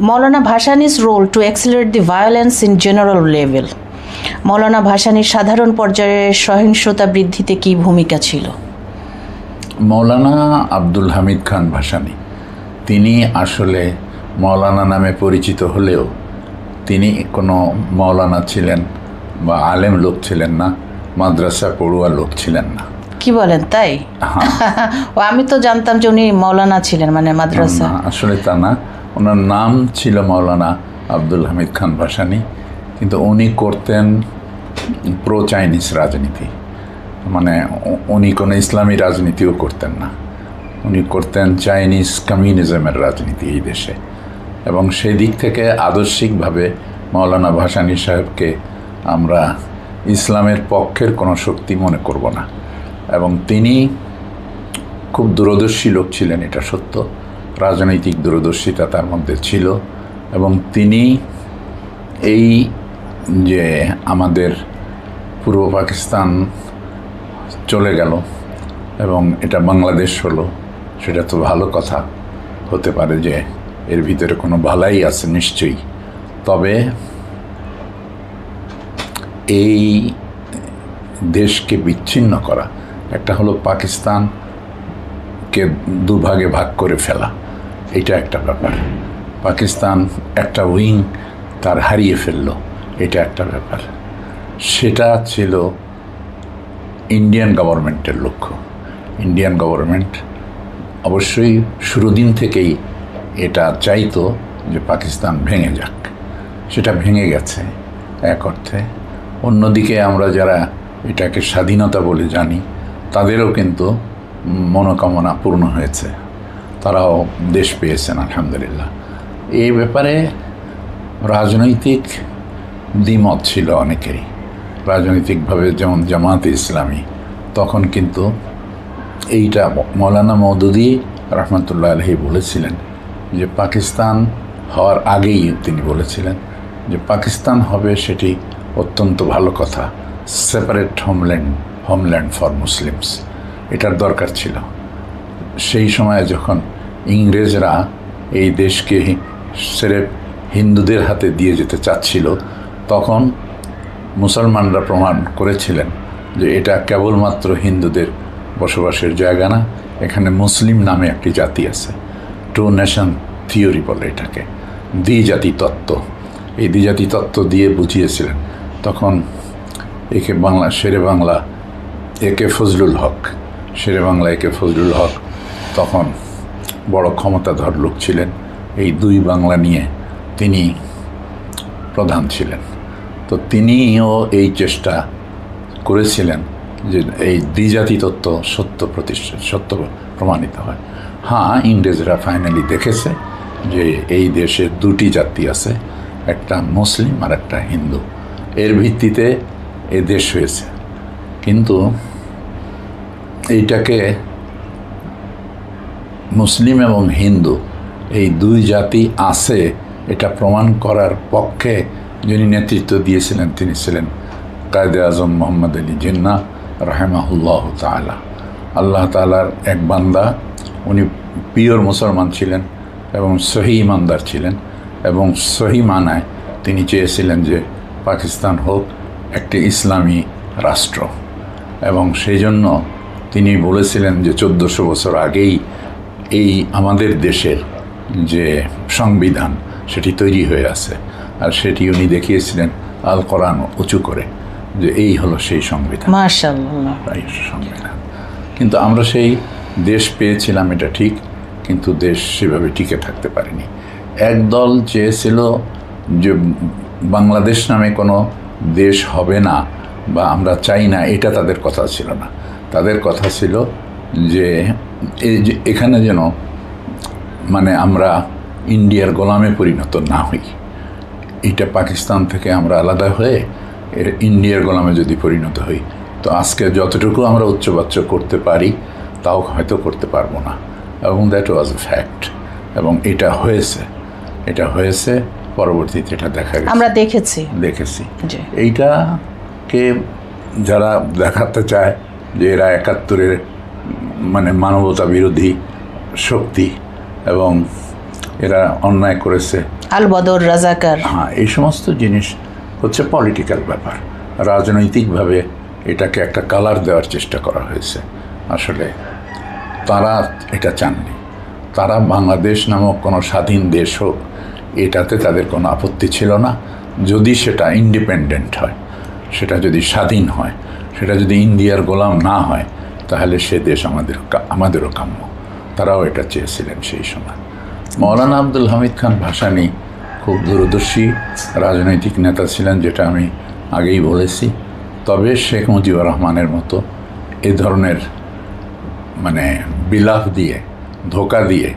Maulana Bhasani's role to accelerate the violence in general level Maulana ভাসানির সাধারণ পর্যায়ে সহিংসতা বৃদ্ধিতে কী ভূমিকা ছিল? মৌলানা আব্দুল হামিদ খান ভাসানী তিনি আসলে মৌলানা নামে পরিচিত হলেও তিনি কোনো মৌলানা ছিলেন বা আলেম লোক ছিলেন না মাদ্রাসা পড়ুয়া লোক ছিলেন না। কি বলেন তাই? ও আমি তো জানতাম যে উনি মৌলানা ছিলেন মানে মাদ্রাসা। আসলে তা না। ওনার নাম ছিল মাওলানা আব্দুল হামিদ খান ভাসানি, কিন্তু উনি করতেন প্রো চাইনিজ রাজনীতি। মানে উনি কোনো ইসলামী রাজনীতিও করতেন না। উনি করতেন চাইনিজ কমিউনিজমের রাজনীতি এই দেশে। এবং সেই দিক থেকে আদর্শিকভাবে মৌলানা ভাসানী সাহেবকে আমরা ইসলামের পক্ষের কোনো শক্তি মনে করব না। এবং তিনি খুব দূরদর্শী লোক ছিলেন, এটা সত্য। রাজনৈতিক দূরদর্শিতা তার মধ্যে ছিল এবং তিনি এই যে আমাদের পূর্ব পাকিস্তান চলে গেল এবং এটা বাংলাদেশ হলো, সেটা তো ভালো কথা। হতে পারে যে এর ভিতরে কোনো ভালাই আছে নিশ্চয়ই। তবে এই দেশকে বিচ্ছিন্ন করা, একটা হলো পাকিস্তানকে দুভাগে ভাগ করে ফেলা। এটা একটা ব্যাপার। পাকিস্তান একটা উইং তার হারিয়ে ফেলল, এটা একটা ব্যাপার। সেটা ছিল ইন্ডিয়ান গভর্নমেন্টের লক্ষ্য। ইন্ডিয়ান গভর্নমেন্ট অবশ্যই শুরু দিন থেকেই এটা চাইতো যে পাকিস্তান ভেঙে যাক। সেটা ভেঙে গেছে এক অর্থে। অন্যদিকে আমরা যারা এটাকে স্বাধীনতা বলে জানি, তাদেরও কিন্তু মনোকামনা পূর্ণ হয়েছে। তারাও দেশ পেয়েছেন, আলহামদুলিল্লাহ। এই ব্যাপারে রাজনৈতিক দ্বিমত ছিল অনেকেরই। রাজনৈতিকভাবে যেমন জামাতে ইসলামী, তখন কিন্তু এইটা মৌলানা মৌদুদি রহমতুল্লাহ আলহী বলেছিলেন যে, পাকিস্তান হওয়ার আগেই তিনি বলেছিলেন যে, পাকিস্তান হবে সেটি অত্যন্ত ভালো কথা। Separate homeland homeland for Muslims এটার দরকার ছিল। সেই সময় যখন ইংরেজরা এই দেশকে সেরে হিন্দুদের হাতে দিয়ে যেতে চাচ্ছিল, তখন মুসলমানরা প্রমাণ করেছিলেন যে এটা কেবলমাত্র হিন্দুদের বসবাসের জায়গা না, এখানে মুসলিম নামে একটি জাতি আছে। টু নেশন থিওরি বলে এটাকে। দ্বিজাতি তত্ত্ব। এই দ্বিজাতি তত্ত্ব দিয়ে বুঝিয়েছিলেন। তখন একে বাংলা, শেরে বাংলা একে ফজলুল হক। শেরে বাংলা একে ফজলুল হক তখন বড় ক্ষমতাধর লোক ছিলেন। এই দুই বাংলা নিয়ে তিনি প্রধান ছিলেন। তো তিনিও এই চেষ্টা করেছিলেন যে এই দ্বিজাতি তত্ত্ব সত্য প্রতিষ্ঠা, সত্য প্রমাণিত হয়। হ্যাঁ ইংরেজরা ফাইনালি দেখেছে যে এই দেশে দুটি জাতি আছে, একটা মুসলিম আর একটা হিন্দু। এর ভিত্তিতে এ দেশ হয়েছে। কিন্তু এইটাকে মুসলিম এবং হিন্দু, এই দুই জাতি আছে, এটা প্রমাণ করার পক্ষে যিনি নেতৃত্ব দিয়েছিলেন তিনি ছিলেন কায়দে আজম মোহাম্মদ আলী জিন্না রাহেমাহুল্লাহ তালা আল্লাহ তালার এক বান্দা, উনি পিওর মুসলমান ছিলেন এবং সহি ইমানদার ছিলেন এবং সহি মানায় তিনি চেয়েছিলেন যে পাকিস্তান হোক একটি ইসলামী রাষ্ট্র। এবং সেই জন্য তিনি বলেছিলেন যে চোদ্দোশো বছর আগেই এই আমাদের দেশের যে সংবিধান সেটি তৈরি হয়ে আছে। আর সেটি উনি দেখিয়েছিলেন আল কোরআন উঁচু করে যে এই হলো সেই সংবিধান। সংবিধান। কিন্তু আমরা সেই দেশ পেয়েছিলাম এটা ঠিক কিন্তু দেশ সেভাবে টিকে থাকতে পারেনি। একদল চেয়েছিল যে বাংলাদেশ নামে কোনো দেশ হবে না বা আমরা চাই না এটা তাদের কথা ছিল না। তাদের কথা ছিল যে এখানে যেন মানে আমরা ইন্ডিয়ার গোলামে পরিণত না হই এটা পাকিস্তান থেকে আমরা আলাদা হয়ে এর ইন্ডিয়ার গোলামে যদি পরিণত হই তো আজকে যতটুকু আমরা উচ্চবাচ্য করতে পারি তাও হয়তো করতে পারব না। এবং দ্যাট ওয়াজ এ ফ্যাক্ট এবং এটা হয়েছে। এটা হয়েছে পরবর্তীতে এটা দেখা গেছে। আমরা দেখেছি। দেখেছি। এইটাকে যারা দেখাতে চায় যে এরা একাত্তরের মানে মানবতা বিরোধী শক্তি এবং এরা অন্যায় করেছে। আল বদর রাজাকার। হ্যাঁ এই সমস্ত জিনিস হচ্ছে পলিটিক্যাল ব্যাপার। রাজনৈতিকভাবে এটাকে একটা কালার দেওয়ার চেষ্টা করা হয়েছে। আসলে তারা এটা চাননি। তারা বাংলাদেশ নামক কোনো স্বাধীন দেশ হোক এটাতে তাদের কোনো আপত্তি ছিল না। যদি সেটা ইন্ডিপেন্ডেন্ট হয় সেটা যদি স্বাধীন হয় সেটা যদি ইন্ডিয়ার গোলাম না হয় তাহলে সে দেশ আমাদের আমাদেরও কাম্য। তারাও এটা চেয়েছিলেন সেই সময়। মৌলানা আব্দুল হামিদ খান ভাসানী খুব দূরদর্শী রাজনৈতিক নেতা ছিলেন, যেটা আমি আগেই বলেছি। তবে শেখ মুজিবুর রহমানের মতো এ ধরনের মানে বিলাপ দিয়ে, ধোকা দিয়ে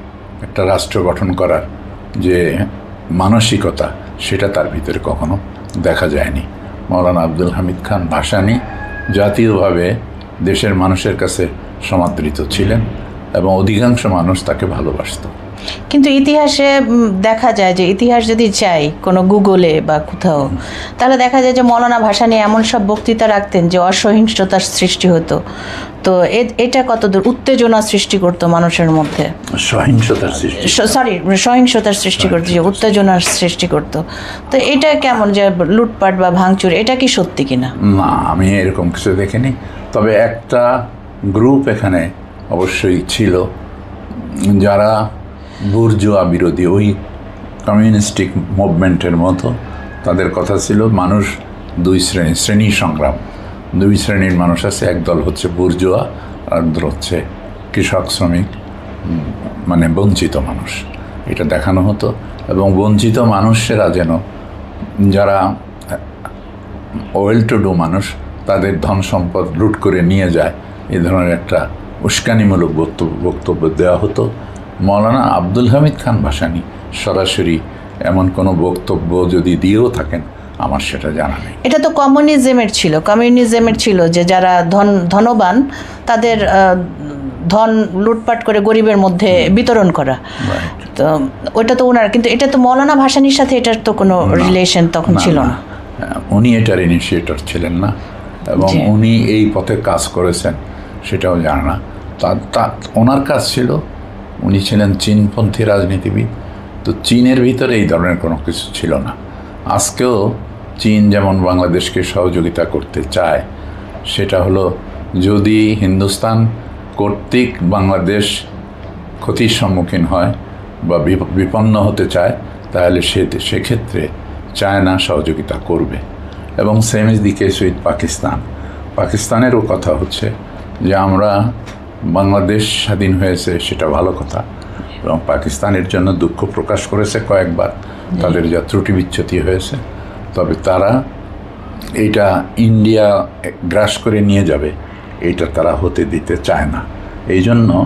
একটা রাষ্ট্র গঠন করার যে মানসিকতা, সেটা তার ভিতরে কখনো দেখা যায়নি। মৌলানা আব্দুল হামিদ খান ভাসানী জাতীয়ভাবে দেশের মানুষের কাছে সমাদৃত ছিলেন এবং অধিকাংশ মানুষ তাকে ভালোবাসত। কিন্তু ইতিহাসে দেখা যায় যে ইতিহাস যদি চাই কোনো গুগলে বা কোথাও, তাহলে দেখা যায় যে মৌলানা নিয়ে এমন সব বক্তৃতা রাখতেন যে অসহিংসতার সৃষ্টি হতো। তো এটা কতদূর উত্তেজনা সৃষ্টি করতো মানুষের মধ্যে? সহিংসতার সৃষ্টি সরি সহিংসতার সৃষ্টি করতো যে উত্তেজনার সৃষ্টি করতো। তো এটা কেমন যে লুটপাট বা ভাঙচুর এটা কি সত্যি কিনা? না আমি এরকম কিছু দেখিনি। তবে একটা গ্রুপ এখানে অবশ্যই ছিল যারা বুর্জোয়া বিরোধী ওই কমিউনিস্টিক মুভমেন্টের মতো। তাদের কথা ছিল মানুষ দুই শ্রেণি শ্রেণি সংগ্রাম। দুই শ্রেণির মানুষ আছে, একদল হচ্ছে বুর্জোয়া আর দল হচ্ছে কৃষক, শ্রমিক মানে বঞ্চিত মানুষ। এটা দেখানো হতো এবং বঞ্চিত মানুষেরা যেন যারা ওয়েল টু ডু মানুষ, তাদের ধন সম্পদ লুট করে নিয়ে যায়, এ ধরনের একটা উস্কানিমূলক বক্তব্য বক্তব্য দেওয়া হতো। মৌলানা আব্দুল হামিদ খান ভাসানি সরাসরি এমন কোনো বক্তব্য যদি দিয়েও থাকেন আমার সেটা জানা নেই। এটা তো কমিউনিজমের ছিল কমিউনিজমের ছিল যে যারা ধন ধনবান তাদের ধন লুটপাট করে গরিবের মধ্যে বিতরণ করা। তো ওটা তো ওনার কিন্তু এটা তো মৌলানা ভাসানির সাথে এটার তো কোনো রিলেশন তখন ছিল না। হ্যাঁ, উনি এটার ইনিশিয়েটর ছিলেন না এবং উনি এই পথে কাজ করেছেন সেটাও জানা না। তা তা ওনার কাজ ছিল উনি ছিলেন চীনপন্থী রাজনীতিবিদ তো চীনের ভিতরে এই ধরনের কোনো কিছু ছিল না। আজকেও চীন যেমন বাংলাদেশকে সহযোগিতা করতে চায় সেটা হলো যদি হিন্দুস্তান কর্তৃক বাংলাদেশ ক্ষতির সম্মুখীন হয় বা বিপন্ন হতে চায় তাহলে সে সেক্ষেত্রে চায়না সহযোগিতা করবে। এবং same is the case Pakistan. পাকিস্তানেরও কথা হচ্ছে যে আমরা বাংলাদেশ স্বাধীন হয়েছে সেটা ভালো কথা। এবং পাকিস্তানের জন্য দুঃখ প্রকাশ করেছে কয়েকবার। তাদের যা ত্রুটি বিচ্ছুতি হয়েছে তবে তারা এইটা ইন্ডিয়া গ্রাস করে নিয়ে যাবে। এইটা তারা হতে দিতে চায় না। এই জন্য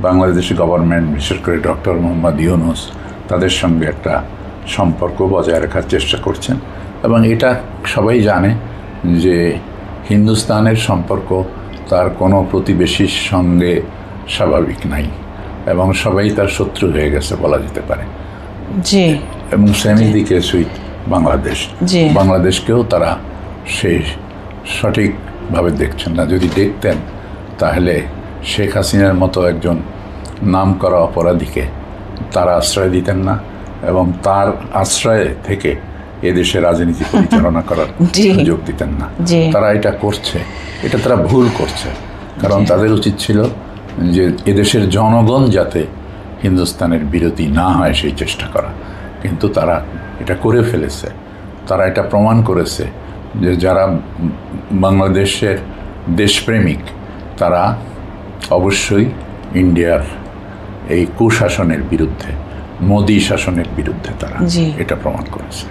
বাংলাদেশ গভর্নমেন্ট বিশেষ করে ডক্টর মোহাম্মদ ইউনুস তাদের সঙ্গে একটা সম্পর্ক বজায় রাখার চেষ্টা করছেন এবং এটা সবাই জানে যে হিন্দুস্তানের সম্পর্ক তার কোনো প্রতিবেশীর সঙ্গে স্বাভাবিক নাই এবং সবাই তার শত্রু হয়ে গেছে বলা যেতে পারে। জি। এবং সেমি দিকে সুইট বাংলাদেশ। বাংলাদেশকেও তারা সেই সঠিকভাবে দেখছেন না। যদি দেখতেন তাহলে শেখ হাসিনার মতো একজন নাম করা অপরাধীকে তারা আশ্রয় দিতেন না এবং তার আশ্রয়ে থেকে এদেশে রাজনীতি পরিচালনা করার। সুযোগ দিতেন না। তারা এটা করছে। এটা তারা ভুল করছে। কারণ তাদের উচিত ছিল যে এদেশের জনগণ যাতে হিন্দুস্তানের বিরতি না হয় সেই চেষ্টা করা। কিন্তু তারা এটা করে ফেলেছে তারা এটা প্রমাণ করেছে যে যারা বাংলাদেশের দেশপ্রেমিক তারা অবশ্যই ইন্ডিয়ার এই কুশাসনের বিরুদ্ধে মোদী শাসনের বিরুদ্ধে তারা। এটা প্রমাণ করেছে